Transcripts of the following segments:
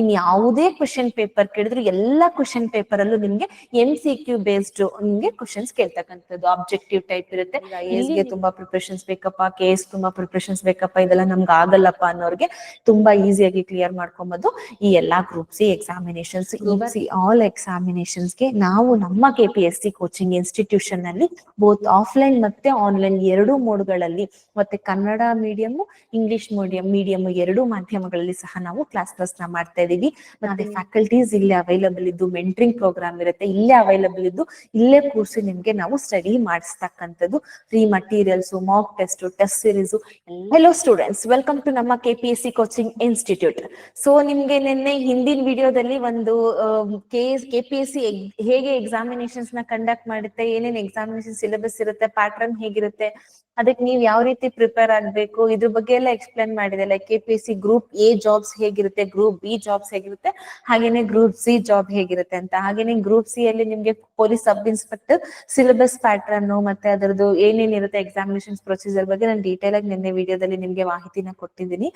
ಇನ್ ಯಾವುದೇ question paper ಕೇಳಿದ್ರು ಎಲ್ಲಾ ಕ್ವಶನ್ ಪೇಪರ್ ಅಲ್ಲೂ ನಿಮ್ಗೆ ಎಂ ಸಿ ಕ್ಯೂ ಬೇಸ್ಡ್ ನಿಮ್ಗೆ ಕ್ವಶನ್ಸ್ ಕೇಳ್ತಕ್ಕಂಥದ್ದು. ಆಬ್ಜೆಕ್ಟಿವ್ ಟೈಪ್ ಇರುತ್ತೆ. ಗೆ ತುಂಬಾ ಪ್ರಿಪ್ರೇಷನ್ಸ್ ಬೇಕಪ್ಪ ಕೆ ಎಸ್ ತುಂಬಾ ಪ್ರಿಪ್ರೇಷನ್ಸ್ ಬೇಕಪ್ಪ ಇದೆಲ್ಲ ನಮ್ಗೆ ಆಗಲ್ಲಪ್ಪ ಅನ್ನೋರ್ಗೆ ತುಂಬಾ ಈಸಿಯಾಗಿ ಕ್ಲಿಯರ್ ಮಾಡ್ಕೊಂಬೋದು. ಈ ಎಲ್ಲಾ group C examinations C all ಎಕ್ಸಾಮಿನೇಷನ್ಸ್ಗೆ ನಾವು ನಮ್ಮ K P S C coaching ಇನ್ಸ್ಟಿಟ್ಯೂಷನ್ನಲ್ಲಿ both offline ಮತ್ತೆ ಆನ್ಲೈನ್ ಎರಡೂ ಮೋಡ್ಗಳಲ್ಲಿ ಮತ್ತೆ Kannada medium English medium medium ಎರಡು ಮಾಧ್ಯಮಗಳಲ್ಲಿ ಸಹ ನಾವು ಕ್ಲಾಸ್ನ ಮಾಡ್ತಾ ಇದೀವಿ ಮತ್ತೆ ಫ್ಯಾಕಲ್ಟೀಸ್ ಇಲ್ಲೇ ಅವೈಲಬಲ್ ಇದ್ದು ಮೆಂಟ್ರಿಂಗ್ ಪ್ರೋಗ್ರಾಮ್ ಇರುತ್ತೆ. ಇಲ್ಲೇ ಅವೈಲಬಲ್ ಇದ್ದು ಇಲ್ಲೇ ಕೂರಿಸಿ ನಿಮ್ಗೆ ನಾವು study ಮಾಡಿಸ್ತಕ್ಕಂಥದ್ದು. Free materials mock test test series hello students welcome to ನಮ್ಮ K P S C coaching institute so ನಿಮ್ಗೆ ನಿನ್ನೆ ಹಿಂದಿನ ವಿಡಿಯೋದಲ್ಲಿ ಒಂದು ಕೆ ಪಿ ಎಸ್ ಸಿ ಹೇಗೆ ಎಕ್ಸಾಮಿನೇಷನ್ಸ್ನ ಕಂಡಕ್ಟ್ ಮಾಡುತ್ತೆ ಏನೇನ್ ಎಕ್ಸಾಮಿನೇಷನ್ ಸಿಲೆಬಸ್ ಇರುತ್ತೆ ಪ್ಯಾಟರ್ನ್ ಹೇಗಿರುತ್ತೆ ಅದಕ್ಕೆ ನೀವ್ ಯಾವ ರೀತಿ ಪ್ರಿಪೇರ್ ಆಗ್ಬೇಕು ಇದ್ರ ಬಗ್ಗೆ ಎಲ್ಲ ಎಕ್ಸ್ಪ್ಲೇನ್ ಮಾಡಿದೆ. Like K P S C group A jobs ಹೇಗಿರುತ್ತೆ ಗ್ರೂಪ್ ಬಿ ಜಾಬ್ಸ್ ಹೇಗಿರುತ್ತೆ? ಹಾಗೇನೆ ಗ್ರೂಪ್ ಸಿ ಜಾಬ್ ಹೇಗಿರುತ್ತೆ ಅಂತ. ಹಾಗೇನೆ ಗ್ರೂಪ್ ಸಿ ಅಲ್ಲಿ ನಿಮ್ಗೆ police sub inspector syllabus pattern ಮತ್ತೆ ಅದರದ್ದು ಏನೇನಿರುತ್ತೆ ಎಕ್ಸಾಮಿನೇಷನ್ ಪ್ರೊಸೀಜರ್ ಬಗ್ಗೆ ನಾನು ಡೀಟೇಲ್ ಆಗಿ ನಿನ್ನೆ ವಿಡಿಯೋದಲ್ಲಿ ನಿಮ್ಗೆ ಮಾಹಿತಿನ ಕೊಟ್ಟಿದ್ದೀನಿ.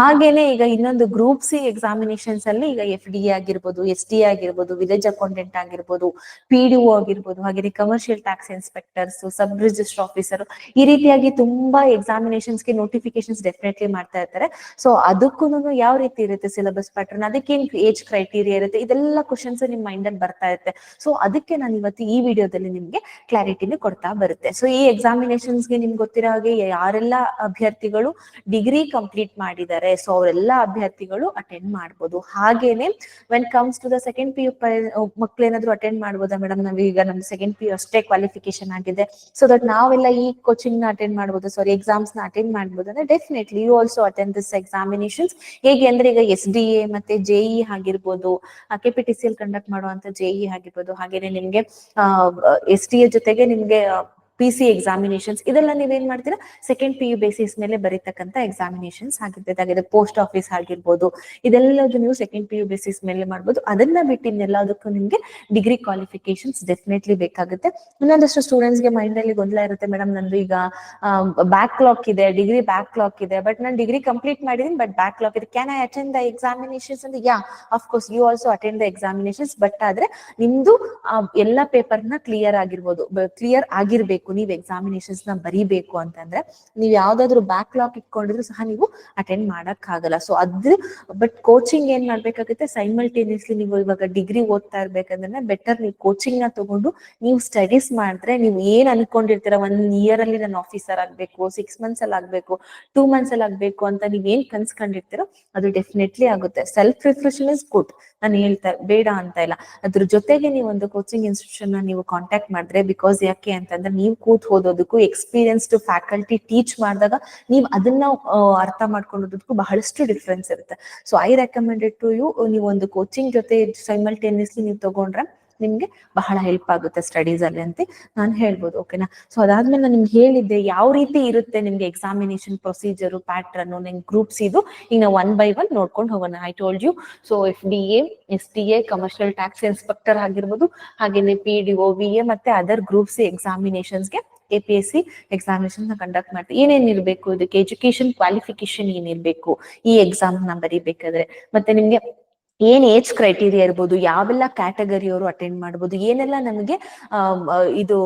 ಹಾಗೇನೆ ಈಗ ಇನ್ನೊಂದು ಗ್ರೂಪ್ ಸಿ ಎಕ್ಸಾಮಿನೇಷನ್ಸ್ ಅಲ್ಲಿ ಈಗ ಎಫ್ ಡಿ ಆಗಿರ್ಬೋದು ಎಸ್ ಡಿ ಆಗಿರ್ಬೋದು ವಿಲೇಜ್ ಅಕೌಂಟೆಂಟ್ ಆಗಿರ್ಬೋದು ಪಿ ಡಿ ಆಗಿರ್ಬೋದು ಹಾಗೆ commercial tax inspectors sub register officer ಈ ರೀತಿಯಾಗಿ ತುಂಬಾ ಎಕ್ಸಾಮಿನೇಷನ್ಸ್ಗೆ ನೋಟಿಫಿಕೇಶನ್ಸ್ ಡೆಫಿನೆಟ್ಲಿ ಮಾಡ್ತಾ ಇರ್ತಾರೆ. ಸೊ ಅದಕ್ಕೂ ಯಾವ ರೀತಿ ಇರುತ್ತೆ ಸಿಲೆಬಸ್ ಪ್ಯಾಟರ್ನ್ ಅದಕ್ಕೇನ್ ಏಜ್ ಕ್ರೈಟೀರಿಯಾ ಇರುತ್ತೆ, ಇದೆಲ್ಲ ಕ್ವಶನ್ಸ್ ನಿಮ್ ಮೈಂಡ್ ಅಲ್ಲಿ ಬರ್ತಾ ಇರುತ್ತೆ. ಸೊ ಅದಕ್ಕೆ ನಾನು ಇವತ್ತು ಈ ವಿಡಿಯೋದಲ್ಲಿ ನಿಮ್ಗೆ ಕ್ಲಾರಿಟಿನ ಕೊಡ್ತಾ ಬರುತ್ತೆ. ಸೊ ಈ ಎಕ್ಸಾಮಿನೇಷನ್ಸ್ಗೆ ನಿಮ್ಗೆ ಗೊತ್ತಿರೋ ಹಾಗೆ ಯಾರೆಲ್ಲ ಅಭ್ಯರ್ಥಿಗಳು ಡಿಗ್ರಿ ಕಂಪ್ಲೀಟ್ ಮಾಡಿದ್ದಾರೆ ಸೊ ಅವರೆಲ್ಲ ಅಭ್ಯರ್ಥಿಗಳು ಅಟೆಂಡ್ ಮಾಡ್ಬೋದು. ಹಾಗೇನೆ when comes to the second P U ಮಕ್ಳು ಏನಾದ್ರು ಅಟೆಂಡ್ ಮಾಡ್ಬೋದಾ ಮೇಡಮ್ ನಾವೀಗ ಈಗ ನಮ್ ಸೆಕೆಂಡ್ ಪಿ ಯು ಅಷ್ಟೇ ಕ್ವಾಲಿಫಿಕೇಶನ್ ಆಗಿದೆ. ಸೊ ದಟ್ ನಾವೆಲ್ಲ ಈ ಕೋಚಿಂಗ್ನ ಅಟೆಂಡ್ ಮಾಡ್ಬೋದು ಸಾರಿ ಎಕ್ಸಾಮ್ಸ್ನ ಅಟೆಂಡ್ ಮಾಡ್ಬೋದು ಅಂದ್ರೆ definitely you also attend this examinations ಹೇಗೆ ಅಂದ್ರೆ ಈಗ ಎಸ್ ಡಿ ಎ ಮತ್ತೆ ಜೆಇ ಆಗಿರ್ಬೋದು K P T C conduct ಮಾಡುವಂತ ಜೆಇ ಆಗಿರ್ಬೋದು, ಹಾಗೇನೆ ನಿಮ್ಗೆ ಎಸ್ ಟಿ ಜೊತೆಗೆ ನಿಮ್ಗೆ ಪಿ ಸಿ ಎಕ್ಸಾಮಿನೇಷನ್ಸ್ ಇದೆಲ್ಲ ನೀವೇನ್ ಮಾಡ್ತೀರಾ? ಸೆಕೆಂಡ್ ಪಿ ಯು ಬೇಸಿಸ್ ಮೇಲೆ ಬರೀತಕ್ಕಂತ ಎಕ್ಸಾಮಿನೇಷನ್ಸ್ ಆಗಿರ್ತದೆ. ಪೋಸ್ಟ್ ಆಫೀಸ್ ಆಗಿರ್ಬೋದು. ಇದೆಲ್ಲದು ನೀವು ಸೆಕೆಂಡ್ ಪಿ ಯು ಬೇಸಿಸ್ ಮೇಲೆ ಮಾಡ್ಬೋದು. ಅದನ್ನ ಬಿಟ್ಟು ಇನ್ನೆಲ್ಲದಕ್ಕೂ ನಿಮ್ಗೆ ಡಿಗ್ರಿ ಕ್ವಾಲಿಫಿಕೇಶನ್ಸ್ ಡೆಫಿನೆಟ್ಲಿ ಬೇಕಾಗುತ್ತೆ. ಇನ್ನೊಂದಷ್ಟು ಸ್ಟೂಡೆಂಟ್ಸ್ಗೆ ಮೈಂಡ್ ಅಲ್ಲಿ ಗೊಂದಲ ಇರುತ್ತೆ ಮೇಡಮ್ ನಂದು ಈಗ ಬ್ಯಾಕ್ ಲಾಕ್ ಇದೆ ಡಿಗ್ರಿ ಬ್ಯಾಕ್ ಲಾಕ್ ಇದೆ ಬಟ್ ನಾನು ಡಿಗ್ರಿ ಕಂಪ್ಲೀಟ್ ಮಾಡಿದೀನಿ ಬಟ್ ಬ್ಯಾಕ್ ಲಾಕ್ ಇದೆ. Can I attend the examinations ಅಂತ yeah of course you also attend the examinations but ಆದ್ರೆ ನಿಮ್ದು ಎಲ್ಲ ಪೇಪರ್ನ ಕ್ಲಿಯರ್ ಆಗಿರ್ಬೋದು ಕ್ಲಿಯರ್ ಆಗಿರ್ಬೇಕು. ನೀವು ಎಕ್ಸಾಮಿನೇಷನ್ಸ್ನ ಬರೀಬೇಕು ಅಂತಂದ್ರೆ ನೀವು ಯಾವ್ದಾದ್ರು ಬ್ಯಾಕ್ ಲಾಕ್ ಇಟ್ಕೊಂಡಿದ್ರು ಸಹ ನೀವು ಅಟೆಂಡ್ ಮಾಡಕ್ ಆಗಲ್ಲ ಸೊ ಅದ್ರ ಬಟ್ ಕೋಚಿಂಗ್ ಏನ್ ಮಾಡ್ಬೇಕಾಗುತ್ತೆ? ಸೈಮಲ್ಟೇನಿಯಸ್ಲಿ ನೀವು ಇವಾಗ ಡಿಗ್ರಿ ಓದ್ತಾ ಇರ್ಬೇಕಂದ್ರೆ ಬೆಟರ್ ನೀವು ಕೋಚಿಂಗ್ನ ತಗೊಂಡು ನೀವು ಸ್ಟಡೀಸ್ ಮಾಡಿದ್ರೆ ನೀವು ಏನ್ ಅನ್ಕೊಂಡಿರ್ತೀರ? ಒಂದ್ ಇಯರ್ ಅಲ್ಲಿ ನಾನು ಆಫೀಸರ್ ಆಗ್ಬೇಕು ಸಿಕ್ಸ್ ಮಂತ್ಸ್ ಅಲ್ಲಿ ಆಗ್ಬೇಕು ಟೂ ಮಂತ್ಸ್ ಅಲ್ಲಿ ಆಗ್ಬೇಕು ಅಂತ ನೀವ್ ಏನ್ ಕನ್ಸ್ಕೊಂಡಿರ್ತೀರೋ ಅದು ಡೆಫಿನೆಟ್ಲಿ ಆಗುತ್ತೆ. ಸೆಲ್ಫ್ ರಿಫ್ರೆಷನ್ ಇಸ್ ಗುಡ್ ನಾನು ಹೇಳ್ತಾ, ಬೇಡ ಅಂತ ಇಲ್ಲ. ಅದ್ರ ಜೊತೆಗೆ ನೀವು ಒಂದು ಕೋಚಿಂಗ್ ಇನ್ಸ್ಟಿಟ್ಯೂಷನ್ನ ನೀವು ಕಾಂಟ್ಯಾಕ್ಟ್ ಮಾಡಿದ್ರೆ ಬಿಕಾಸ್ ಯಾಕೆ ಅಂತಂದ್ರೆ ನೀವು ಕೂತ್ ಓದೋದಕ್ಕೂ ಎಕ್ಸ್ಪೀರಿಯನ್ಸ್ಡ್ ಫ್ಯಾಕಲ್ಟಿ ಟೀಚ್ ಮಾಡಿದಾಗ ನೀವು ಅದನ್ನ ಅರ್ಥ ಮಾಡ್ಕೊಂಡೋದಕ್ಕೂ ಬಹಳಷ್ಟು ಡಿಫ್ರೆನ್ಸ್ ಇರುತ್ತೆ. So I recommended to you ನೀವು ಒಂದು ಕೋಚಿಂಗ್ ಜೊತೆ ಸೈಮಲ್ಟೇನಿಯಸ್ಲಿ ನೀವು ತಗೊಂಡ್ರೆ ನಿಮ್ಗೆ ಬಹಳ ಹೆಲ್ಪ್ ಆಗುತ್ತೆ ಸ್ಟಡೀಸ್ ಅಲ್ಲಿ ಅಂತ ನಾನು ಹೇಳ್ಬೋದು ಓಕೆನಾ ಸೊ ಅದಾದ್ಮೇಲೆ ನಾನು ನಿಮ್ಗೆ ಹೇಳಿದ್ದೆ, ಯಾವ ರೀತಿ ಇರುತ್ತೆ ನಿಮ್ಗೆ ಎಕ್ಸಾಮಿನೇಷನ್ ಪ್ರೊಸೀಜರು ಪ್ಯಾಟ್ರನ್ ನಿಮ್ಗೆ ಗ್ರೂಪ್ಸ್ ಇದು? ಈಗ ನಾವು ಒನ್ ಬೈ ಒನ್ ನೋಡ್ಕೊಂಡು ಹೋಗೋಣ. I told you so F D S T A commercial tax inspector ಆಗಿರ್ಬೋದು, ಹಾಗೇನೆ P D O V A ಮತ್ತೆ other groups ಎಕ್ಸಾಮಿನೇಷನ್ಸ್ಗೆ A P S C examination conduct ಮಾಡ್ತೀವಿ. ಏನೇನ್ ಇರ್ಬೇಕು? ಇದಕ್ಕೆ ಎಜುಕೇಶನ್ ಕ್ವಾಲಿಫಿಕೇಶನ್ ಏನಿರ್ಬೇಕು ಈ ಎಕ್ಸಾಮ್ನ ಬರೀಬೇಕಾದ್ರೆ. ಮತ್ತೆ ನಿಮ್ಗೆ ಏನ್ ಏಜ್ ಕ್ರೈಟೀರಿಯಾ ಇರ್ಬೋದು, ಯಾವೆಲ್ಲ ಕ್ಯಾಟಗರಿಯವರು ಅಟೆಂಡ್ ಮಾಡ್ಬೋದು, ಏನೆಲ್ಲ ನಮಗೆ ಇದು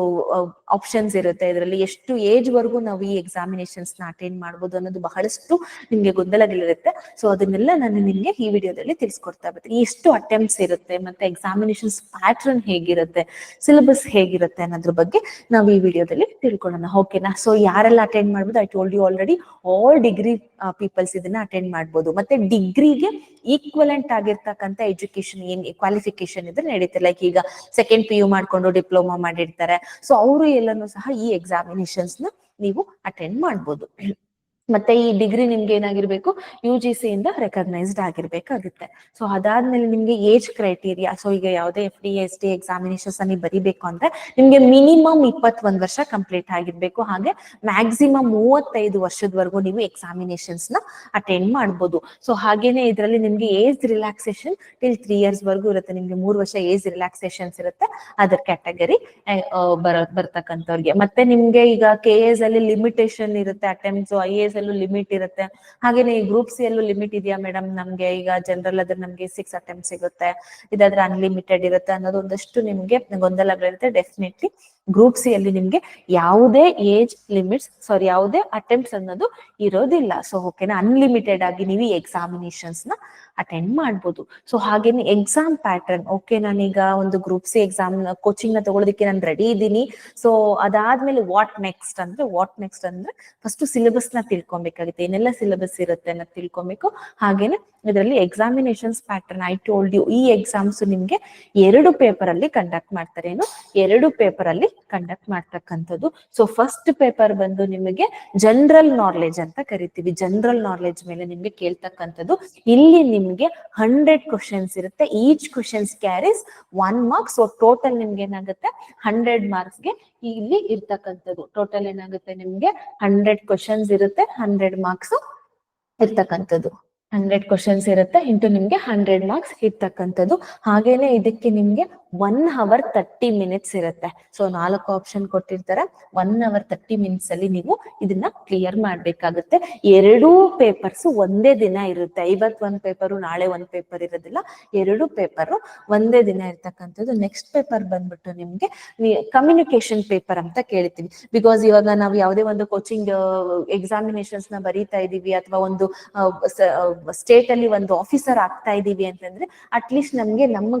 ಆಪ್ಷನ್ಸ್ ಇರುತ್ತೆ ಇದರಲ್ಲಿ, ಎಷ್ಟು ಏಜ್ ವರೆಗೂ ನಾವು ಈ ಎಕ್ಸಾಮಿನೇಷನ್ಸ್ನ ಅಟೆಂಡ್ ಮಾಡ್ಬೋದು ಅನ್ನೋದು ಬಹಳಷ್ಟು ನಿಮ್ಗೆ ಗೊಂದಲಗಳಿರುತ್ತೆ. ಸೊ ಅದನ್ನೆಲ್ಲ ನಾನು ನಿಮ್ಗೆ ಈ ವಿಡಿಯೋದಲ್ಲಿ ತಿಳಿಸ್ಕೊಡ್ತಾ ಬರ್ತೀನಿ ಎಷ್ಟು ಅಟೆಂಪ್ಟ್ಸ್ ಇರುತ್ತೆ, ಮತ್ತೆ ಎಕ್ಸಾಮಿನೇಷನ್ಸ್ ಪ್ಯಾಟ್ರನ್ ಹೇಗಿರುತ್ತೆ ಸಿಲೆಬಸ್ ಹೇಗಿರುತ್ತೆ ಅನ್ನೋದ್ರ ಬಗ್ಗೆ ನಾವು ಈ ವಿಡಿಯೋದಲ್ಲಿ ತಿಳ್ಕೊಳ್ಳೋಣ. ಓಕೆನಾ ಸೊ ಯಾರೆಲ್ಲ ಅಟೆಂಡ್ ಮಾಡ್ಬೋದು? I told you already all degree peoples ಇದನ್ನ ಅಟೆಂಡ್ ಮಾಡ್ಬೋದು. ಮತ್ತೆ ಡಿಗ್ರಿಗೆ ಈಕ್ವಲೆಂಟ್ ಆಗಿರ್ತಕ್ಕಂಥ ಎಜುಕೇಶನ್ ಏನ್ ಕ್ವಾಲಿಫಿಕೇಶನ್ ಇದ್ರೆ ನಡೀತಾರೆ ಲೈಕ್ ಈಗ ಸೆಕೆಂಡ್ ಪಿ ಯು ಮಾಡ್ಕೊಂಡು ಡಿಪ್ಲೊಮಾ ಮಾಡಿರ್ತಾರೆ. ಸೊ ಅವರು ಎಲ್ಲಾನು ಸಹ ಈ ಎಕ್ಸಾಮಿನೇಷನ್ಸ್ನ ನೀವು ಅಟೆಂಡ್ ಮಾಡ್ಬೋದು. ಮತ್ತೆ ಈ ಡಿಗ್ರಿ ನಿಮ್ಗೆ ಏನಾಗಿರ್ಬೇಕು? ಯು ಜಿ ಸಿ ಇಂದ ರೆಕಗ್ನೈಸ್ಡ್ ಆಗಿರ್ಬೇಕಾಗುತ್ತೆ. ಸೊ ಅದಾದ್ಮೇಲೆ ನಿಮ್ಗೆ ಏಜ್ ಕ್ರೈಟೀರಿಯಾ ಸೊ ಈಗ ಯಾವುದೇ F D S D examinations ಅಲ್ಲಿ ಬರಿಬೇಕು ಅಂದ್ರೆ ನಿಮ್ಗೆ ಮಿನಿಮಮ್ ಇಪ್ಪತ್ತೊಂದು ವರ್ಷ ಕಂಪ್ಲೀಟ್ ಆಗಿರ್ಬೇಕು. ಹಾಗೆ ಮ್ಯಾಕ್ಸಿಮಮ್ ಮೂವತ್ತೈದು ವರ್ಷದವರೆಗೂ ನೀವು ಎಕ್ಸಾಮಿನೇಷನ್ಸ್ನ ಅಟೆಂಡ್ ಮಾಡ್ಬೋದು. ಸೊ ಹಾಗೇನೆ ಇದರಲ್ಲಿ ನಿಮ್ಗೆ age relaxation till three years ವರೆಗೂ ಇರುತ್ತೆ. ನಿಮ್ಗೆ ಮೂರು ವರ್ಷ ಏಜ್ ರಿಲ್ಯಾಕ್ಸೇಷನ್ಸ್ ಇರುತ್ತೆ. ಅದರ್ ಕ್ಯಾಟಗರಿ ಬರ, ಬರ್ತಕ್ಕಂಥವ್ರಿಗೆ. ಮತ್ತೆ ನಿಮ್ಗೆ ಈಗ ಕೆ ಎಸ್ ಅಲ್ಲಿ ಲಿಮಿಟೇಷನ್ ಇರುತ್ತೆ ಅಟೆಂಪ್ಟ್ಸ್ ಐ ಎಸ್ ಅಲ್ಲೂ ಲಿಮಿಟ್ ಇರುತ್ತೆ. ಹಾಗೇನೆ ಈ ಗ್ರೂಪ್ ಸಿ ಅಲ್ಲೂ ಲಿಮಿಟ್ ಇದೆಯಾ ಮೇಡಮ್ ನಮ್ಗೆ ಈಗ ಜನರಲ್ ಆದ್ರೆ ನಮ್ಗೆ ಸಿಕ್ಸ್ ಅಟೆಂಪ್ಟ್ ಸಿಗುತ್ತೆ. ಇದಾದ್ರೆ ಅನ್ಲಿಮಿಟೆಡ್ ಇರುತ್ತೆ ಅನ್ನೋದು ಒಂದಷ್ಟು ನಿಮ್ಗೆ ಗೊಂದಲಗಳಿರುತ್ತೆ ಡೆಫಿನೆಟ್ಲಿ ಗ್ರೂಪ್ ಸಿ ಅಲ್ಲಿ ನಿಮ್ಗೆ ಯಾವುದೇ ಏಜ್ ಲಿಮಿಟ್ಸ್ ಸಾರಿ ಯಾವುದೇ ಅಟೆಂಪ್ಟ್ಸ್ ಅನ್ನೋದು ಇರೋದಿಲ್ಲ. ಸೊ ಓಕೆನಾ ಅನ್ಲಿಮಿಟೆಡ್ ಆಗಿ ನೀವು ಎಕ್ಸಾಮಿನೇಷನ್ಸ್ನ ಅಟೆಂಡ್ ಮಾಡ್ಬೋದು. ಸೊ ಹಾಗೇನೆ ಎಕ್ಸಾಮ್ ಪ್ಯಾಟರ್ನ್ ಓಕೆ ನಾನೀಗ ಒಂದು ಗ್ರೂಪ್ ಸಿ ಎಕ್ಸಾಮ್ ಕೋಚಿಂಗ್ನ ತಗೊಳ್ಳೋದಕ್ಕೆ ನಾನು ರೆಡಿ ಇದ್ದೀನಿ. ಸೊ ಅದಾದ್ಮೇಲೆ ವಾಟ್ ನೆಕ್ಸ್ಟ್ ಅಂದ್ರೆ ವಾಟ್ ನೆಕ್ಸ್ಟ್ ಅಂದ್ರೆ ಫಸ್ಟ್ ಸಿಲೆಬಸ್ನ ತಿಳ್ಕೊಬೇಕಾಗುತ್ತೆ. ಏನೆಲ್ಲ ಸಿಲೆಬಸ್ ಇರುತ್ತೆ ಅನ್ನೋದು ತಿಳ್ಕೊಬೇಕು. ಹಾಗೇನೆ ಇದರಲ್ಲಿ examinations pattern I told you ಈ ಎಕ್ಸಾಮ್ಸ್ ನಿಮ್ಗೆ ಎರಡು ಪೇಪರ್ ಅಲ್ಲಿ ಕಂಡಕ್ಟ್ ಮಾಡ್ತಾರೆ. ಏನು? ಎರಡು ಪೇಪರ್ ಅಲ್ಲಿ ಕಂಡಕ್ಟ್ ಮಾಡ್ತಕ್ಕಂಥದ್ದು. ಸೊ ಫಸ್ಟ್ ಪೇಪರ್ ಬಂದು ನಿಮಗೆ ಜನರಲ್ ನಾಲೆಜ್ ಅಂತ ಕರಿತೀವಿ. ಜನರಲ್ ನಾಲೆಜ್ ಮೇಲೆ ನಿಮ್ಗೆ ಕೇಳ್ತಕ್ಕಂಥದ್ದು. ಇಲ್ಲಿ ನಿಮ್ಗೆ ಹಂಡ್ರೆಡ್ ಕ್ವಶನ್ಸ್ ಇರುತ್ತೆ. Each questions carries one marks so total ನಿಮ್ಗೆ ಏನಾಗುತ್ತೆ? ಹಂಡ್ರೆಡ್ ಮಾರ್ಕ್ಸ್ಗೆ ಇಲ್ಲಿ ಇರ್ತಕ್ಕಂಥದ್ದು. ಟೋಟಲ್ ಏನಾಗುತ್ತೆ? ನಿಮ್ಗೆ ಹಂಡ್ರೆಡ್ ಕ್ವಶನ್ಸ್ ಇರುತ್ತೆ. ಹಂಡ್ರೆಡ್ ಮಾರ್ಕ್ಸ್ ಇರ್ತಕ್ಕಂಥದ್ದು. ಹಂಡ್ರೆಡ್ ಕ್ವಶನ್ಸ್ ಇರುತ್ತೆ. ಇಂಟು ನಿಮ್ಗೆ ಹಂಡ್ರೆಡ್ ಮಾರ್ಕ್ಸ್ ಇರ್ತಕ್ಕಂಥದ್ದು. ಹಾಗೇನೆ ಇದಕ್ಕೆ ನಿಮ್ಗೆ ಒನ್ ಅವರ್ ತರ್ಟಿ ಮಿನಿಟ್ಸ್ ಇರುತ್ತೆ. ಸೊ ನಾಲ್ಕು ಆಪ್ಷನ್ ಕೊಟ್ಟಿರ್ತಾರೆ. ಒನ್ ಅವರ್ ತರ್ಟಿ ಮಿನಿಟ್ಸ್ ಅಲ್ಲಿ ನೀವು ಇದನ್ನ ಕ್ಲಿಯರ್ ಮಾಡ್ಬೇಕಾಗುತ್ತೆ. ಎರಡೂ ಪೇಪರ್ಸ್ ಒಂದೇ ದಿನ ಇರುತ್ತೆ. ಇವತ್ ಒಂದ್ ಪೇಪರು ನಾಳೆ ಒಂದ್ ಪೇಪರ್ ಇರೋದಿಲ್ಲ. ಎರಡು ಪೇಪರ್ ಒಂದೇ ದಿನ ಇರ್ತಕ್ಕಂಥದ್ದು. ನೆಕ್ಸ್ಟ್ ಪೇಪರ್ ಬಂದ್ಬಿಟ್ಟು ನಿಮ್ಗೆ ಕಮ್ಯುನಿಕೇಶನ್ ಪೇಪರ್ ಅಂತ ಕೇಳ್ತೀವಿ. ಬಿಕಾಸ್ ಇವಾಗ ನಾವು ಯಾವುದೇ ಒಂದು ಕೋಚಿಂಗ್ ಎಕ್ಸಾಮಿನೇಷನ್ಸ್ನ ಬರೀತಾ ಇದೀವಿ ಅಥವಾ ಒಂದು ಸ್ಟೇಟ್ ಅಲ್ಲಿ ಒಂದು ಆಫೀಸರ್ ಆಗ್ತಾ ಇದೀವಿ ಅಂತಂದ್ರೆ ಅಟ್ಲೀಸ್ಟ್ ನಮ್ಗೆ ನಮ್ಮ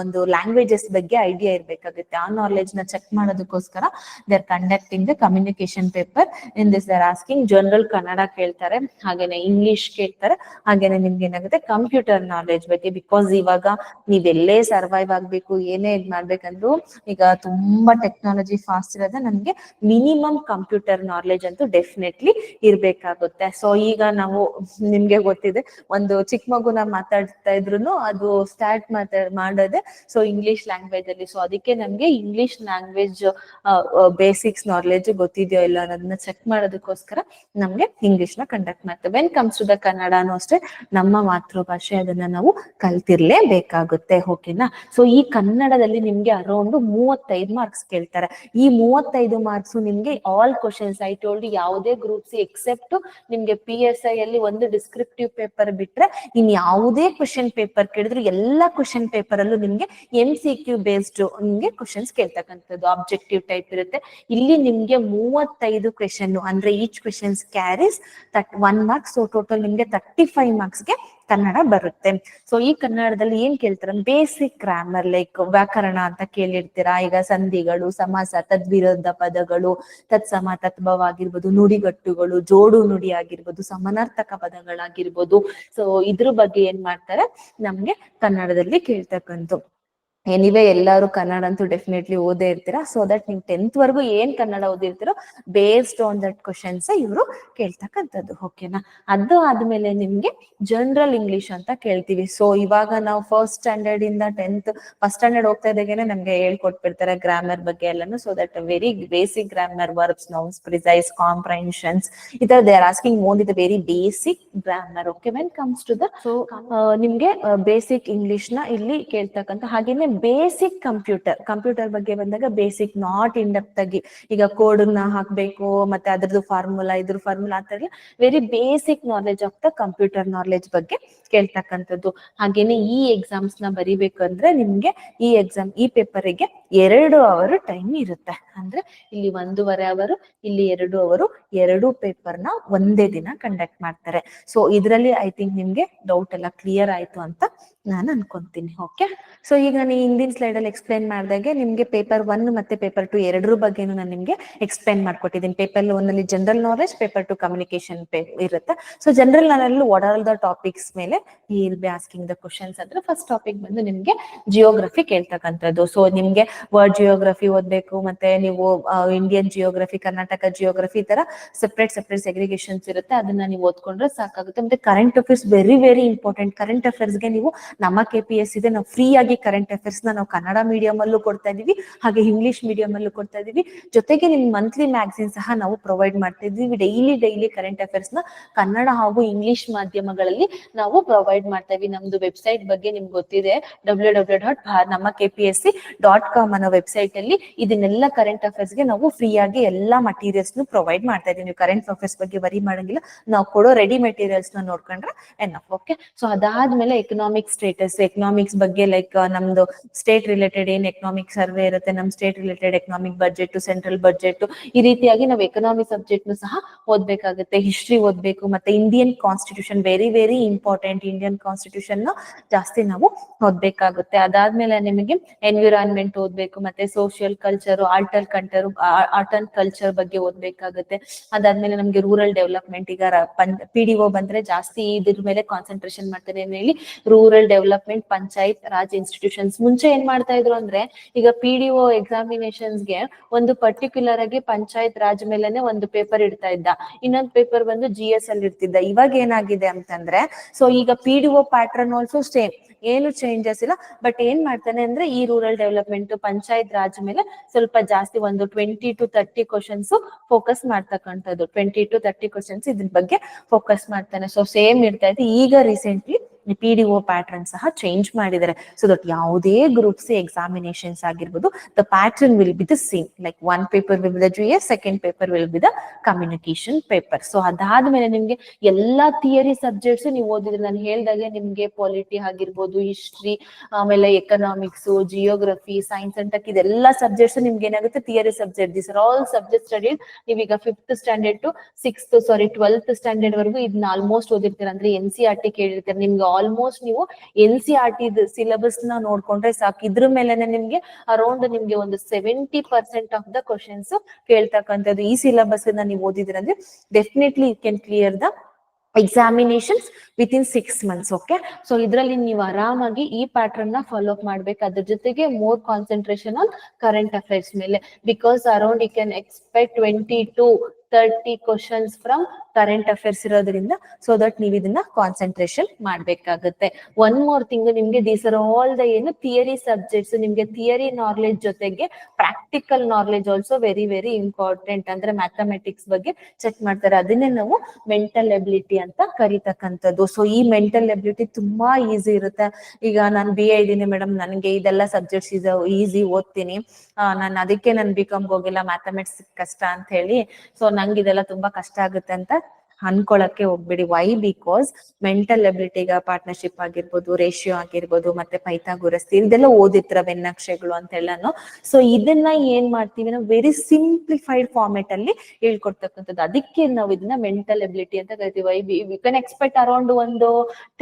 ಒಂದು ಲ್ಯಾಂಗ್ವೇಜಸ್ ಬಗ್ಗೆ ಐಡಿಯಾ ಇರ್ಬೇಕಾಗುತ್ತೆ. ಆ ನಾಲೆಜ್ನ ಚೆಕ್ ಮಾಡೋದಕ್ಕೋಸ್ಕರ they are conducting the communication paper in this they're asking general Kannada ಕೇಳ್ತಾರೆ, ಹಾಗೇನೆ ಇಂಗ್ಲಿಷ್ ಕೇಳ್ತಾರೆ, ಹಾಗೇನೆ ನಿಮ್ಗೆ ಏನಾಗುತ್ತೆ ಕಂಪ್ಯೂಟರ್ ನಾಲೆಜ್ ಬಗ್ಗೆ ಬಿಕಾಸ್ ಇವಾಗ ನೀವೆಲ್ಲೇ ಸರ್ವೈವ್ ಆಗ್ಬೇಕು, ಏನೇ ಇದ್ ಮಾಡ್ಬೇಕಂದ್ರು ಈಗ ತುಂಬಾ ಟೆಕ್ನಾಲಜಿ ಫಾಸ್ಟ್ ಇರೋದ ನಮ್ಗೆ ಮಿನಿಮಮ್ ಕಂಪ್ಯೂಟರ್ ನಾಲೆಜ್ ಅಂತೂ ಡೆಫಿನೆಟ್ಲಿ ಇರ್ಬೇಕಾಗುತ್ತೆ. ಸೊ ಈಗ ನಾವು ನಿಮ್ಗೆ ಗೊತ್ತಿದೆ ಒಂದು ಚಿಕ್ಕ ಮಗುನ ಮಾತಾಡ್ತಾ ಇದ್ರು ಅದು ಸ್ಟಾರ್ಟ್ ಮಾತಾ, ಮಾಡೋದೆ. ಸೊ ಇಂಗ್ಲಿಷ್ ಲ್ಯಾಂಗ್ವೇಜ್ ಅಲ್ಲಿ. ಸೊ ಅದಕ್ಕೆ ನಮ್ಗೆ ಇಂಗ್ಲಿಷ್ ಲ್ಯಾಂಗ್ವೇಜ್ ಬೇಸಿಕ್ಸ್ ನಾಲೆಜ್ ಗೊತ್ತಿದೆಯೋ ಇಲ್ಲ ಅನ್ನೋದನ್ನ ಚೆಕ್ ಮಾಡೋದಕ್ಕೋಸ್ಕರ ನಮ್ಗೆ ಇಂಗ್ಲಿಷ್ನ ಕಂಡಕ್ಟ್ ಮಾಡ್ತೇವೆ. ವೆನ್ ಕಮ್ಸ್ ಟು ದ ಕನ್ನಡನೂ ಅಷ್ಟೇ, ನಮ್ಮ ಮಾತೃಭಾಷೆ ಅದನ್ನ ನಾವು ಕಲ್ತಿರ್ಲೇಬೇಕಾಗುತ್ತೆ. ಓಕೆನಾ ಸೊ ಈ ಕನ್ನಡದಲ್ಲಿ ನಿಮ್ಗೆ ಅರೌಂಡ್ ಮೂವತ್ತೈದು ಮಾರ್ಕ್ಸ್ ಕೇಳ್ತಾರೆ. ಈ ಮೂವತ್ತೈದು ಮಾರ್ಕ್ಸ್ ನಿಮ್ಗೆ ಆಲ್ ಕ್ವಶನ್ಸ್ ಐ ಟೋಲ್ಡ್ ಯಾವುದೇ ಗ್ರೂಪ್ಸ್ ಎಕ್ಸೆಪ್ಟ್ ನಿಮ್ಗೆ ಪಿ ಎಸ್ ಐ ಅಲ್ಲಿ ಒಂದು ಡಿಸ್ಕ್ರಿಪ್ಟಿವ್ ಪೇಪರ್ ಬಿಟ್ರೆ ಇನ್ ಯಾವುದೇ ಕ್ವಶನ್ ಪೇಪರ್ ಕೇಳಿದ್ರು ಎಲ್ಲಾ ಕ್ವಶನ್ ಪೇಪರ್ ಅಲ್ಲೂ ನಿಮ್ಗೆ ಎಂ ಸಿ ಕ್ಯೂ ಬೇಸ್ಡ್ ನಿಮ್ಗೆ ಕ್ವಶನ್ಸ್ ಕೇಳ್ತಕ್ಕಂಥದ್ದು. ಆಬ್ಜೆಕ್ಟಿವ್ ಟೈಪ್ ಇರುತ್ತೆ. ಇಲ್ಲಿ ನಿಮ್ಗೆ ಮೂವತ್ತೈದು ಕ್ವೆಶನ್ ಅಂದ್ರೆ each questions carries that one marks so total ನಿಮ್ಗೆ ತರ್ಟಿ ಫೈವ್ ಮಾರ್ಕ್ಸ್ಗೆ ಕನ್ನಡ ಬರುತ್ತೆ. ಸೊ ಈ ಕನ್ನಡದಲ್ಲಿ ಏನ್ ಕೇಳ್ತಾರೆ? ಬೇಸಿಕ್ ಗ್ರಾಮರ್ ಲೈಕ್ ವ್ಯಾಕರಣ ಅಂತ ಕೇಳಿರ್ತೀರಾ? ಈಗ ಸಂಧಿಗಳು, ಸಮಾಸ ತದ್ವಿರುದ್ಧ ಪದಗಳು, ತತ್ಸಮ ತತ್ಭವ ಆಗಿರ್ಬೋದು ನುಡಿಗಟ್ಟುಗಳು, ಜೋಡು ನುಡಿ ಆಗಿರ್ಬೋದು ಸಮನಾರ್ಥಕ ಪದಗಳಾಗಿರ್ಬೋದು. ಸೊ ಇದ್ರ ಬಗ್ಗೆ ಏನ್ ಮಾಡ್ತಾರೆ? ನಮ್ಗೆ ಕನ್ನಡದಲ್ಲಿ ಕೇಳ್ತಕ್ಕಂಥ ಎನಿವೆ ಎಲ್ಲರೂ ಕನ್ನಡ ಅಂತೂ ಡೆಫಿನೆಟ್ಲಿ ಓದೇ ಇರ್ತೀರಾ. ಸೊ ದಟ್ ನೀವು ಟೆಂತ್ ವರ್ಗೂ ಏನ್ ಕನ್ನಡ ಓದಿರ್ತೀರೋ ಬೇಸ್ಡ್ ಆನ್ ದಟ್ ಕ್ವಶನ್ಸ್ ಇವರು ಕೇಳ್ತಕ್ಕಂಥದ್ದು ಓಕೆನಾ ಅದು ಆದ್ಮೇಲೆ ನಿಮ್ಗೆ ಜನರಲ್ ಇಂಗ್ಲಿಷ್ ಅಂತ ಕೇಳ್ತೀವಿ. ಸೊ ಇವಾಗ ನಾವು ಫಸ್ಟ್ ಸ್ಟ್ಯಾಂಡರ್ಡ್ ಇಂದ ಟೆಂತ್ ಫಸ್ಟ್ ಸ್ಟ್ಯಾಂಡರ್ಡ್ ಹೋಗ್ತಾ ಇದ್ದಾಗೇನೆ ನಮ್ಗೆ ಹೇಳ್ಕೊಟ್ಬಿಡ್ತಾರೆ ಗ್ರಾಮರ್ ಬಗ್ಗೆ ಎಲ್ಲಾನು. So that very basic grammar verbs nouns precise comprehensions ಈ ತರ they are asking on the very basic grammar okay when comes to the so ನಿಮ್ಗೆ ಬೇಸಿಕ್ ಇಂಗ್ಲಿಷ್ನ ಇಲ್ಲಿ ಕೇಳ್ತಕ್ಕಂಥ ಹಾಗೇನೆ ಬೇಸಿಕ್ ಕಂಪ್ಯೂಟರ್ ಕಂಪ್ಯೂಟರ್ ಬಗ್ಗೆ ಬಂದಾಗ ಬೇಸಿಕ್ ನಾಟ್ ಇನ್ ಡೆಪ್ತ್ ಆಗಿ ಈಗ ಕೋಡ್ನ ಹಾಕ್ಬೇಕು, ಮತ್ತೆ ಅದ್ರದ್ದು ಫಾರ್ಮುಲಾ ಇದ್ರ ಫಾರ್ಮುಲಾ ಅಂತ very basic knowledge of the computer knowledge ಬಗ್ಗೆ ಕೇಳ್ತಕ್ಕಂಥದ್ದು. ಹಾಗೇನೆ ಈ ಎಕ್ಸಾಮ್ಸ್ನ ಬರಿಬೇಕಂದ್ರೆ ನಿಮ್ಗೆ ಈ ಎಕ್ಸಾಮ್ ಈ ಪೇಪರಿಗೆ ಎರಡು ಅವರು ಟೈಮ್ ಇರುತ್ತೆ. ಅಂದ್ರೆ ಇಲ್ಲಿ ಒಂದೂವರೆ ಅವರು, ಇಲ್ಲಿ ಎರಡು ಅವರು, ಎರಡು ಪೇಪರ್ನ ಒಂದೇ ದಿನ ಕಂಡಕ್ಟ್ ಮಾಡ್ತಾರೆ. ಸೊ ಇದರಲ್ಲಿ ಐ ಥಿಂಕ್ ನಿಮ್ಗೆ ಡೌಟ್ ಎಲ್ಲ ಕ್ಲಿಯರ್ ಆಯ್ತು ಅಂತ ನಾನು ಅನ್ಕೊಂತೀನಿ ಓಕೆ ಸೊ ಈಗ ನಾನು ಈ ಹಿಂದಿನ ಸ್ಲೈಡ್ ಅಲ್ಲಿ ಎಕ್ಸ್ಪ್ಲೈನ್ ಮಾಡಿದಾಗೆ ನಿಮ್ಗೆ ಪೇಪರ್ ಒನ್ ಮತ್ತೆ ಪೇಪರ್ ಟು ಎರಡರ ಬಗ್ಗೆನೂ ನಾನು ನಿಮ್ಗೆ ಎಕ್ಸ್ಪ್ಲೈನ್ ಮಾಡ್ಕೊಟ್ಟಿದ್ದೀನಿ ಪೇಪರ್ ಒನ್ ಅಲ್ಲಿ general knowledge paper two communication ಇರುತ್ತೆ. ಸೊ ಜನರಲ್ ನಾನಲ್ಲಿ ವಾಟ್ ಆರ್ ದ ಟಾಪಿಕ್ಸ್ ಮೇಲೆ will be asking the questions ಅಂದ್ರೆ ಫಸ್ಟ್ ಟಾಪಿಕ್ ಬಂದು ನಿಮ್ಗೆ ಜಿಯೋಗ್ರಫಿ ಕೇಳ್ತಕ್ಕಂಥದ್ದು. ಸೊ ನಿಮ್ಗೆ ವರ್ಲ್ಡ್ ಜಿಯೋಗ್ರಫಿ ಓದ್ಬೇಕು, ಮತ್ತೆ ನೀವು ಇಂಡಿಯನ್ ಜಿಯೋಗ್ರಫಿ ಕರ್ನಾಟಕ ಜಿಯೋಗ್ರಫಿ ತರ ಸೆಪರೇಟ್ ಸೆಪರೇಟ್ ಸೆಗ್ರಿಗೇಷನ್ಸ್ ಇರುತ್ತೆ. ಅದನ್ನ ನೀವು ಓದ್ಕೊಂಡ್ರೆ ಸಾಕಾಗುತ್ತೆ. ಮತ್ತೆ current affairs very very important current ಅಫೇರ್ಸ್ಗೆ ನೀವು ನಮ್ಮ ಕೆ ಪಿ ಎಸ್ ಇದೆ. ನಾವು ಫ್ರೀ ಆಗಿ ಕರೆಂಟ್ ಅಫೇರ್ಸ್ನ ನಾವು ಕನ್ನಡ ಮೀಡಿಯಂ ಅಲ್ಲೂ ಕೊಡ್ತಾ ಇದೀವಿ, ಹಾಗೆ ಇಂಗ್ಲಿಷ್ ಮೀಡಿಯಂ ಅಲ್ಲೂ ಕೊಡ್ತಾ ಇದೀವಿ. ಜೊತೆಗೆ ನಿಮ್ ಮಂತ್ಲಿ ಮ್ಯಾಗ್ಝಿನ್ ಸಹ ನಾವು ಪ್ರೊವೈಡ್ ಮಾಡ್ತಾ ಇದೀವಿ. ಡೈಲಿ ಡೈಲಿ ಕರೆಂಟ್ ಅಫೇರ್ಸ್ನ ಕನ್ನಡ ಹಾಗೂ ಇಂಗ್ಲಿಷ್ ಮಾಧ್ಯಮಗಳಲ್ಲಿ ನಾವು ಪ್ರೊವೈಡ್ ಮಾಡ್ತಾ ಇದೀವಿ. ನಮ್ದು ವೆಬ್ಸೈಟ್ ಬಗ್ಗೆ ನಿಮ್ಗೆ ಗೊತ್ತಿದೆ. ಡಬ್ಲ್ಯೂ ಡಬ್ಲ್ಯೂ ಡಾಟ್ ನಮ್ಮ K P S C dot com ಅನ್ನೋ ವೆಬ್ಸೈಟ್ ಅಲ್ಲಿ ಇದನ್ನೆಲ್ಲ ಕರೆಂಟ್ ಅಫೇರ್ಸ್ಗೆ ನಾವು ಫ್ರೀ ಆಗಿ ಎಲ್ಲಾ ಮಟೀರಿಯಲ್ಸ್ ಪ್ರೊವೈಡ್ ಮಾಡ್ತಾ ಇದೀವಿ. ನೀವು ಕರೆಂಟ್ ಅಫೇರ್ಸ್ ಬಗ್ಗೆ ವರಿ ಮಾಡಂಗಿಲ್ಲ. ನಾವು ಕೊಡೋ ರೆಡಿ ಮೆಟೀರಿಯಲ್ಸ್ನ ನೋಡ್ಕೊಂಡ್ರೆ ಎನಫ್ ಓಕೆ ಸೊ ಅದಾದ್ಮೇಲೆ ಎಕನಾಮಿಕ್ ಸ್ಟೇಟಸ್ ಎಕನಾಮಿಕ್ಸ್ ಬಗ್ಗೆ ಲೈಕ್ ನಮ್ದು ಸ್ಟೇಟ್ ರಿಲೇಟೆಡ್ ಏನ್ ಎಕನಾಮಿಕ್ ಸರ್ವೆ ಇರುತ್ತೆ, ನಮ್ state related economic budget central budget ಈ ರೀತಿಯಾಗಿ ನಾವು ಎಕನಾಮಿಕ್ ಸಬ್ಜೆಕ್ಟ್ ನು ಸಹ ಓದ್ಬೇಕಾಗುತ್ತೆ. ಹಿಸ್ಟ್ರಿ ಓದ್ಬೇಕು, ಮತ್ತೆ Indian constitution very very important Indian constitution ಜಾಸ್ತಿ ನಾವು ಓದ್ಬೇಕಾಗುತ್ತೆ. ಅದಾದ್ಮೇಲೆ ನಿಮಗೆ ಎನ್ವಿರಾನ್ಮೆಂಟ್ ಓದ್ಬೇಕು ಮತ್ತೆ ಸೋಷಿಯಲ್ ಕಲ್ಚರ್ ಆರ್ಟ್ ಅಂಡ್ ಕಂಟರ್ ಆರ್ಟ್ ಅಂಡ್ ಕಲ್ಚರ್ ಬಗ್ಗೆ ಓದ್ಬೇಕಾಗುತ್ತೆ. ಅದಾದ್ಮೇಲೆ ನಮ್ಗೆ ರೂರಲ್ ಡೆವಲಪ್ಮೆಂಟ್ ಈಗ ಪಿ ಡಿ ಒ ಬಂದ್ರೆ ಜಾಸ್ತಿ ಇದ್ರ ಮೇಲೆ ಕಾನ್ಸಂಟ್ರೇಷನ್ ಮಾಡ್ತಾರೆ ಹೇಳಿ rural development panchayat raj institutions ಮುಂಚೆ ಏನ್ ಮಾಡ್ತಾ ಇದ್ರು ಅಂದ್ರೆ ಈಗ ಪಿ ಡಿ ಒ ಎಕ್ಸಾಮಿನೇಷನ್ಸ್ಗೆ ಒಂದು ಪರ್ಟಿಕ್ಯುಲರ್ ಆಗಿ ಪಂಚಾಯತ್ ರಾಜ್ ಮೇಲೆನೆ ಒಂದು ಪೇಪರ್ ಇಡ್ತಾ ಇದ್ದ. ಇನ್ನೊಂದು ಪೇಪರ್ ಬಂದು ಜಿ ಎಸ್ ಅಲ್ಲಿ ಇರ್ತಿದ್ದ ಇವಾಗ ಏನಾಗಿದೆ ಅಂತಂದ್ರೆ ಸೊ ಈಗ P D O pattern also same ಏನು ಚೇಂಜಸ್ ಇಲ್ಲ. ಬಟ್ ಏನ್ ಮಾಡ್ತಾನೆ ಅಂದ್ರೆ ಈ ರೂರಲ್ ಡೆವಲಪ್ಮೆಂಟ್ ಪಂಚಾಯತ್ ರಾಜ್ ಮೇಲೆ ಸ್ವಲ್ಪ ಜಾಸ್ತಿ ಒಂದು twenty to thirty questions focus ಮಾಡ್ತಕ್ಕಂಥದ್ದು. ಟ್ವೆಂಟಿ ಟು ತರ್ಟಿ ಕ್ವಶನ್ಸ್ ಇದ್ರ ಬಗ್ಗೆ ಫೋಕಸ್ ಮಾಡ್ತಾನೆ. ಸೊ ಸೇಮ್ ಇರ್ತಾ ಇದೆ ಈಗ recently P D O pattern ಸಹ ಚೇಂಜ್ ಮಾಡಿದ್ದಾರೆ. ಸೊ ದಟ್ ಯಾವುದೇ ಗ್ರೂಪ್ಸ್ ಎಕ್ಸಾಮಿನೇಷನ್ಸ್ ಆಗಿರ್ಬೋದು the pattern will be the same like one paper will be the G S second paper will be the communication paper so ಅದಾದ್ಮೇಲೆ ನಿಮ್ಗೆ ಎಲ್ಲಾ theory subjects ನೀವು ಓದಿದ್ರೆ, ನಾನು ಹೇಳ್ದಾಗೆ ನಿಮ್ಗೆ ಪಾಲಿಟಿ ಆಗಿರ್ಬೋದು ಹಿಸ್ಟ್ರಿ ಆಮೇಲೆ economics geography science and tech ಇದೆಲ್ಲ ಸಬ್ಜೆಕ್ಟ್ಸ್ ನಿಮ್ಗೆ ಏನಾಗುತ್ತೆ? Theory subject this are all subject study ನೀವೀಗ fifth standard to sixth sorry twelfth standard ವರೆಗೂ ಇದನ್ನ ಆಲ್ಮೋಸ್ಟ್ ಓದಿರ್ತೀರ. ಅಂದ್ರೆ ಎನ್ ಸಿ ಆರ್ ಟಿ ಕೇಳಿರ್ತೀರ. ನಿಮ್ಗೆ ಆಲ್ಮೋಸ್ಟ್ ನೀವು ಎನ್ ಸಿ ಆರ್ ಟಿ ಸಿಲೆಬಸ್ನ ನೋಡ್ಕೊಂಡ್ರೆ ಸಾಕು. ಇದ್ರ ಮೇಲೆನೆ ನಿಮ್ಗೆ ಅರೌಂಡ್ ನಿಮ್ಗೆ ಒಂದು seventy percent of the questions ಕೇಳ್ತಕ್ಕಂಥದ್ದು ಈ ಸಿಲೆಬಸ್ನ ನೀವು ಓದಿದ್ರೆ ಅಂದ್ರೆ definitely you can clear the examinations within six months okay so ಇದರಲ್ಲಿ ನೀವು ಆರಾಮಾಗಿ ಈ ಪ್ಯಾಟರ್ನ್ನ ಫಾಲೋ ಅಪ್ ಮಾಡ್ಬೇಕು. ಅದ್ರ ಜೊತೆಗೆ more concentration on current affairs ಮೇಲೆ. Because around you can expect twenty to thirty questions from current affairs ಇರೋದ್ರಿಂದ ಸೊ ದಟ್ ನೀವು ಇದನ್ನ ಕಾನ್ಸಂಟ್ರೇಷನ್ ಮಾಡ್ಬೇಕಾಗುತ್ತೆ. ಒನ್ ಮೋರ್ ತಿಂಗ್ ನಿಮ್ಗೆ ದೀಸ್ ಆರ್ ಆಲ್ ದ ಏನು ಥಿಯರಿ ಸಬ್ಜೆಕ್ಟ್ಸ್ ನಿಮ್ಗೆ ಥಿಯರಿ ನಾಲೆಜ್ ಜೊತೆಗೆ practical knowledge also very very important ಅಂದ್ರೆ mathematics ಬಗ್ಗೆ ಚೆಕ್ ಮಾಡ್ತಾರೆ. ಅದನ್ನೇ ನಾವು ಮೆಂಟಲ್ ಎಬಿಲಿಟಿ ಅಂತ ಕರಿತಕ್ಕಂಥದ್ದು. ಸೊ ಈ ಮೆಂಟಲ್ ಎಬಿಲಿಟಿ ತುಂಬಾ ಈಸಿ ಇರುತ್ತೆ. ಈಗ ನಾನು ಬಿ ಎ ಇದ್ದೀನಿ ಮೇಡಮ್ ನನಗೆ ಇದೆಲ್ಲ ಸಬ್ಜೆಕ್ಟ್ಸ್ ಈಸಿ ಓದ್ತೀನಿ. ನಾನು ಅದಕ್ಕೆ ನಾನು ಬಿ ಕಾಮ್ಗೆ ಹೋಗಿಲ್ಲ ಮ್ಯಾಥಮೆಟಿಕ್ಸ್ ಕಷ್ಟ ಅಂತ ಹೇಳಿ. ಸೊ ನಂಗೆ ಇದೆಲ್ಲ ತುಂಬಾ ಕಷ್ಟ ಆಗುತ್ತೆ ಅಂತ ಅನ್ಕೊಳಕ್ಕೆ ಹೋಗ್ಬೇಡಿ. ವೈ ಬಿಕಾಸ್ ಮೆಂಟಲ್ ಎಬಿಲಿಟಿಗ ಪಾರ್ಟ್ನರ್ಶಿಪ್ ಆಗಿರ್ಬೋದು ರೇಷಿಯೋ ಆಗಿರ್ಬೋದು, ಮತ್ತೆ ಪೈಥಾಗುರಸ್ ಇದೆಲ್ಲ ಓದಿತ್ರ ಬೆನ್ನಕ್ಷೆಗಳು ಅಂತೆಲ್ಲಾನು. ಸೊ ಇದನ್ನ ಏನ್ ಮಾಡ್ತೀವಿ ನಾವು? ವೆರಿ ಸಿಂಪ್ಲಿಫೈಡ್ ಫಾರ್ಮೆಟ್ ಅಲ್ಲಿ ಹೇಳ್ಕೊಡ್ತಕ್ಕಂಥದ್ದು. ಅದಕ್ಕೆ ನಾವು ಇದನ್ನ ಮೆಂಟಲ್ ಎಬಿಲಿಟಿ ಅಂತ ಕರಿತೀವಿ. Why we can expect around ಒಂದು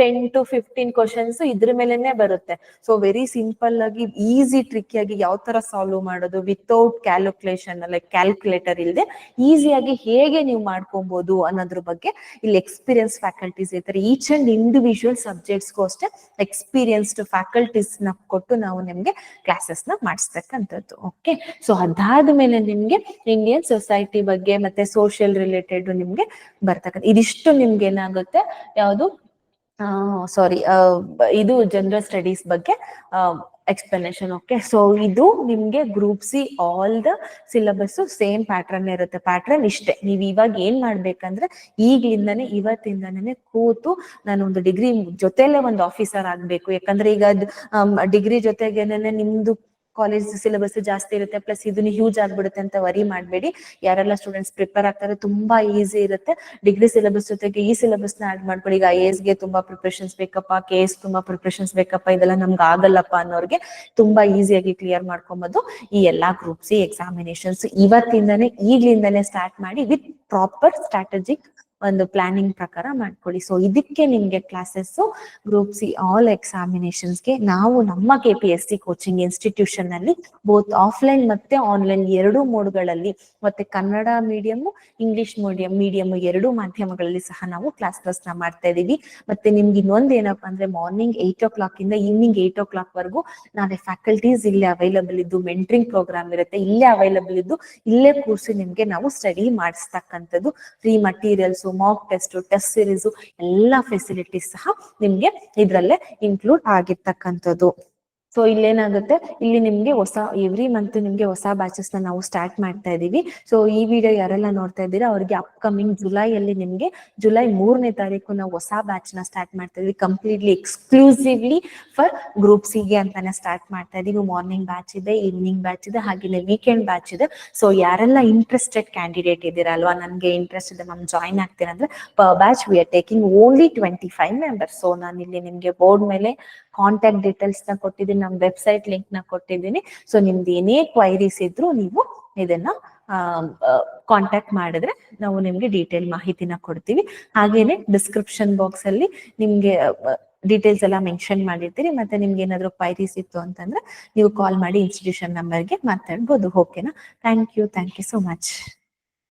ಟೆನ್ ಟು ಫಿಫ್ಟೀನ್ ಕ್ವಶನ್ಸ್ ಇದ್ರ ಮೇಲೆನೆ ಬರುತ್ತೆ. ಸೊ ವೆರಿ ಸಿಂಪಲ್ ಆಗಿ ಈಸಿ ಟ್ರಿಕ್ ಆಗಿ ಯಾವ ತರ ಸಾಲ್ವ್ ಮಾಡೋದು? ವಿತೌಟ್ ಕ್ಯಾಲ್ಕುಲೇಷನ್ ಲೈಕ್ ಕ್ಯಾಲ್ಕುಲೇಟರ್ ಇಲ್ಲದೆ ಈಸಿಯಾಗಿ ಹೇಗೆ ನೀವು ಮಾಡ್ಕೊಬಹುದು ಅನ್ನೋದ್ರ ಬಗ್ಗೆ ಇಲ್ಲಿ ಎಕ್ಸ್ಪೀರಿಯನ್ಸ್ ಫ್ಯಾಕಲ್ಟೀಸ್ ಇರ್ತಾರೆ ಈಚ್ ಅಂಡ್ ಇಂಡಿವಿಜುವಲ್ ಸಬ್ಜೆಕ್ಟ್ಸ್ಗೂ ಅಷ್ಟೇ ಎಕ್ಸ್ಪೀರಿಯನ್ಸ್ಡ್ ಫ್ಯಾಕಲ್ಟೀಸ್ನ ಕೊಟ್ಟು ನಾವು ನಿಮ್ಗೆ ಕ್ಲಾಸಸ್ನ ಮಾಡಿಸ್ತಕ್ಕಂಥದ್ದು ಓಕೆ ಸೊ ಅದಾದ್ಮೇಲೆ ನಿಮ್ಗೆ ಇಂಡಿಯನ್ ಸೊಸೈಟಿ ಬಗ್ಗೆ ಮತ್ತೆ ಸೋಷಿಯಲ್ ರಿಲೇಟೆಡ್ ನಿಮ್ಗೆ ಬರ್ತಕ್ಕಂಥ ಇದಿಷ್ಟು ನಿಮ್ಗೆ ಏನಾಗುತ್ತೆ? ಯಾವುದು? ಸಾರಿ ಇದು ಜನರಲ್ ಸ್ಟಡೀಸ್ ಬಗ್ಗೆ ಎಕ್ಸ್ಪ್ಲನೇಷನ್ ಓಕೆ ಸೊ ಇದು ನಿಮ್ಗೆ group C all the syllabus same pattern ಇರುತ್ತೆ. ಪ್ಯಾಟ್ರನ್ ಇಷ್ಟೇ. ನೀವ್ ಇವಾಗ ಏನ್ ಮಾಡ್ಬೇಕಂದ್ರೆ, ಈಗ್ಲಿಂದಾನೆ, ಇವತ್ತಿಂದಾನೇ ಕೂತು ನಾನು ಒಂದು ಡಿಗ್ರಿ ಜೊತೆಲೆ ಒಂದು ಆಫೀಸರ್ ಆಗ್ಬೇಕು. ಯಾಕಂದ್ರೆ ಈಗ ಡಿಗ್ರಿ ಜೊತೆಗೇನೆ ನಿಮ್ದು ಕಾಲೇಜ್ ಸಿಲೆಬಸ್ ಜಾಸ್ತಿ ಇರುತ್ತೆ ಪ್ಲಸ್ ಇದನ್ನ ಹ್ಯೂಜ್ ಆಗ್ಬಿಡುತ್ತೆ ಅಂತ ವರಿ ಮಾಡಬೇಡಿ. ಯಾರೆಲ್ಲ ಸ್ಟೂಡೆಂಟ್ಸ್ ಪ್ರಿಪೇರ್ ಆಗ್ತಾರೆ, ತುಂಬಾ ಈಸಿ ಇರುತ್ತೆ. ಡಿಗ್ರಿ ಸಿಲೆಬಸ್ ಜೊತೆಗೆ ಈ ಸಿಲೆಬಸ್ನ ಆಡ್ ಮಾಡ್ಕೊಳ್ಳಿ. ಈಗ ಐ ಎಸ್ಗೆ ತುಂಬಾ ಪ್ರಿಪರೇಷನ್ಸ್ ಬೇಕಪ್ಪ ಕೆ ಎಸ್ ತುಂಬಾ ಪ್ರಿಪರೇಷನ್ಸ್ ಬೇಕಪ್ಪ, ಇದೆಲ್ಲ ನಮ್ಗೆ ಆಗಲ್ಲಪ್ಪ ಅನ್ನೋರ್ಗೆ ತುಂಬಾ ಈಸಿಯಾಗಿ ಕ್ಲಿಯರ್ ಮಾಡ್ಕೊಬೋದು. ಈ ಎಲ್ಲಾ ಗ್ರೂಪ್ಸ್ ಎಕ್ಸಾಮಿನೇಷನ್ಸ್ ಇವತ್ತಿಂದಾನೇ ಈಗ್ಲಿಂದಾನೇ ಸ್ಟಾರ್ಟ್ ಮಾಡಿ ವಿತ್ ಪ್ರಾಪರ್ ಸ್ಟ್ರಾಟಜಿಕ್ ಒಂದು ಪ್ಲಾನಿಂಗ್ ಪ್ರಕಾರ ಮಾಡ್ಕೊಳ್ಳಿ. ಸೊ ಇದಕ್ಕೆ ನಿಮ್ಗೆ ಕ್ಲಾಸಸ್ ಗ್ರೂಪ್ ಸಿ ಆಲ್ ಎಕ್ಸಾಮಿನೇಷನ್ಸ್ಗೆ ನಾವು ನಮ್ಮ K P S C coaching institution ಅಲ್ಲಿ ಬೋತ್ ಆಫ್ಲೈನ್ ಮತ್ತೆ ಆನ್ಲೈನ್ ಎರಡು ಮೋಡ್ಗಳಲ್ಲಿ, ಮತ್ತೆ Kannada medium English medium medium ಎರಡು ಮಾಧ್ಯಮಗಳಲ್ಲಿ ಸಹ ನಾವು ಕ್ಲಾಸಸ್ನ ಮಾಡ್ತಾ ಇದೀವಿ ಮತ್ತೆ ನಿಮ್ಗೆ ಇನ್ನೊಂದ್ ಏನಪ್ಪಾ ಅಂದ್ರೆ ಮಾರ್ನಿಂಗ್ ಏಟ್ ಓ ಕ್ಲಾಕ್ ಇಂದ ಈವ್ನಿಂಗ್ ಏಟ್ ಓ ಕ್ಲಾಕ್ ವರೆಗೂ ನಾವೇ ಫ್ಯಾಕಲ್ಟೀಸ್ ಇಲ್ಲೇ ಅವೈಲಬಲ್ ಇದ್ದು ಮೆಂಟ್ರಿಂಗ್ ಪ್ರೋಗ್ರಾಮ್ ಇರುತ್ತೆ, ಇಲ್ಲೇ ಅವೈಲಬಲ್ ಇದ್ದು, ಇಲ್ಲೇ ಕೂರಿಸಿ ನಿಮ್ಗೆ ನಾವು study ಮಾಡಿಸ್ತಕ್ಕಂಥದ್ದು. Free materials mock test test series ಎಲ್ಲಾ ಫೆಸಿಲಿಟೀಸ್ ಸಹ ನಿಮ್ಗೆ ಇದ್ರಲ್ಲೇ ಇನ್ಕ್ಲೂಡ್ ಆಗಿರ್ತಕ್ಕಂಥದ್ದು. ಸೊ ಇಲ್ಲೇನಾಗುತ್ತೆ? ಇಲ್ಲಿ ನಿಮ್ಗೆ ಹೊಸ ಎವ್ರಿ ಮಂತ್ ನಿಮ್ಗೆ ಹೊಸ ಬ್ಯಾಚಸ್ನ ನಾವು ಸ್ಟಾರ್ಟ್ ಮಾಡ್ತಾ ಇದೀವಿ ಸೊ ಈ ವಿಡಿಯೋ ಯಾರೆಲ್ಲ ನೋಡ್ತಾ ಇದ್ದೀರಾ, ಅವ್ರಿಗೆ ಅಪ್ಕಮಿಂಗ್ ಜುಲೈಯಲ್ಲಿ ನಿಮ್ಗೆ ಜುಲೈ ಮೂರನೇ ತಾರೀಕು ನಾವು ಹೊಸ ಬ್ಯಾಚ್ನ ಸ್ಟಾರ್ಟ್ ಮಾಡ್ತಾ ಇದೀವಿ ಕಂಪ್ಲೀಟ್ಲಿ ಎಕ್ಸ್ಕ್ಲೂಸಿವ್ಲಿ ಫಾರ್ ಗ್ರೂಪ್ಗೆ ಅಂತಾನೆ ಸ್ಟಾರ್ಟ್ ಮಾಡ್ತಾ ಇದೀವಿ ಮಾರ್ನಿಂಗ್ ಬ್ಯಾಚ್ ಇದೆ ಈವ್ನಿಂಗ್ ಬ್ಯಾಚ್ ಇದೆ ಹಾಗೆ ವೀಕೆಂಡ್ ಬ್ಯಾಚ್ ಇದೆ. ಸೊ ಯಾರೆಲ್ಲ ಇಂಟ್ರೆಸ್ಟೆಡ್ ಕ್ಯಾಂಡಿಡೇಟ್ ಇದ್ದೀರಾ ಅಲ್ವಾ? ನನ್ಗೆ ಇಂಟ್ರೆಸ್ಟ್ ಇದೆ ಮ್ಯಾಮ್ ಜಾಯಿನ್ ಆಗ್ತೀರಾ ಅಂದ್ರೆ per batch we are taking only twenty five members so ನಾನು ಇಲ್ಲಿ ನಿಮ್ಗೆ ಬೋರ್ಡ್ ಮೇಲೆ ಕಾಂಟ್ಯಾಕ್ಟ್ ಡೀಟೇಲ್ಸ್ನ ಕೊಟ್ಟಿದ್ದೀನಿ ನಮ್ಮ ವೆಬ್ಸೈಟ್ ಲಿಂಕ್ನ ಕೊಟ್ಟಿದ್ದೀನಿ. ಸೊ ನಿಮ್ದು ಏನೇ ಕ್ವೈರೀಸ್ ಇದ್ರು ನೀವು ಇದನ್ನ ಕಾಂಟ್ಯಾಕ್ಟ್ ಮಾಡಿದ್ರೆ ನಾವು ನಿಮ್ಗೆ ಡೀಟೇಲ್ ಮಾಹಿತಿನ ಕೊಡ್ತೀವಿ. ಹಾಗೇನೆ ಡಿಸ್ಕ್ರಿಪ್ಷನ್ ಬಾಕ್ಸ್ ಅಲ್ಲಿ ನಿಮ್ಗೆ ಡೀಟೇಲ್ಸ್ ಎಲ್ಲ ಮೆನ್ಷನ್ ಮಾಡಿರ್ತೀರಿ. ಮತ್ತೆ ನಿಮ್ಗೆ ಏನಾದ್ರು ಕ್ವೈರೀಸ್ ಇತ್ತು ಅಂತಂದ್ರೆ ನೀವು ಕಾಲ್ ಮಾಡಿ ಇನ್ಸ್ಟಿಟ್ಯೂಷನ್ ನಂಬರ್ಗೆ ಮಾತಾಡ್ಬೋದು. ಓಕೆನಾ thank you thank you so much